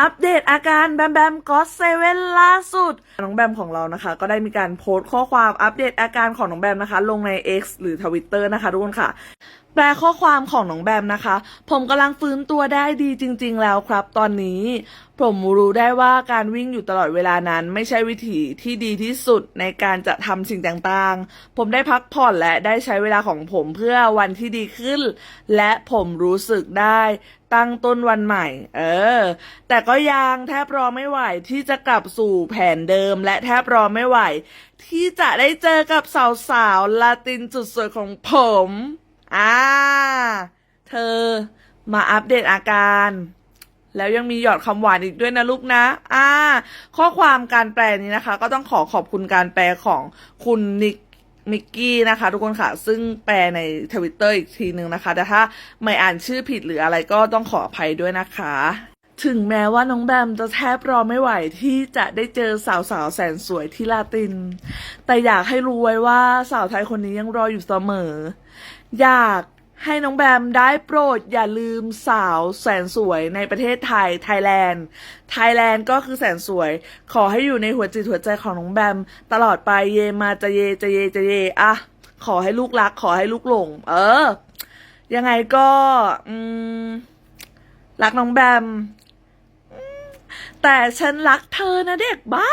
อัปเดตอาการแบมแบมก็เซเว่นล่าสุด น้องแบมของเรานะคะ ก็ได้มีการโพสต์ข้อความอัปเดตอาการของน้องแบมนะคะ ลงใน X หรือ Twitter นะคะทุกคนค่ะ ลข้อความของน้องแบมนะคะ ผมกำลังฟื้นตัวได้ดีจริง ๆ แล้วครับ ตอนนี้ ผมรู้ได้ว่าการวิ่งอยู่ตลอดเวลานั้น ไม่ใช่วิธีที่ดีที่สุดในการจะทำสิ่งต่างๆ ผมได้พักผ่อนและได้ใช้เวลาของผมเพื่อวันที่ดีขึ้น และผมรู้สึกได้ตั้งต้นวันใหม่ เออ แต่ก็ยังแทบรอไม่ไหวที่จะกลับสู่แผนเดิม และแทบรอไม่ไหว ที่จะได้เจอกับสาวๆลาตินจุดสวยของผม อ่า เธอมาอัปเดตอาการ แล้วยังมีหยอดคำหวานอีกด้วยนะลูกนะ อ่า ข้อความการแปลนี้นะคะ ก็ต้องขอขอบคุณการแปลของคุณนิกมิกกี้นะคะ ทุกคนค่ะ ซึ่งแปลในทวิตเตอร์อีกทีนึงนะคะ แต่ถ้าไม่อ่านชื่อผิดหรืออะไรก็ต้องขออภัยด้วยนะคะ ถึงแม้ว่าน้องแบมจะแทบรอไม่ไหวที่จะได้เจอสาวสาวแสนสวยที่ลาติน แต่อยากให้รู้ไว้ว่าสาวไทยคนนี้ยังรออยู่เสมอ อยากให้น้องแบมได้โปรดอย่าลืมสาวแสนสวยในประเทศไทยไทยแลนด์ไทยแลนด์ก็คือแสนสวย ขอให้อยู่ในหัวจิตหัวใจของน้องแบม ตลอดไปเยมาจะเยจะเยจะเยอะขอให้ลูกรัก ขอให้ลูกหลง เออ ยังไงก็ อืม รักน้องแบม แต่ฉันรักเธอนะเด็กบ้า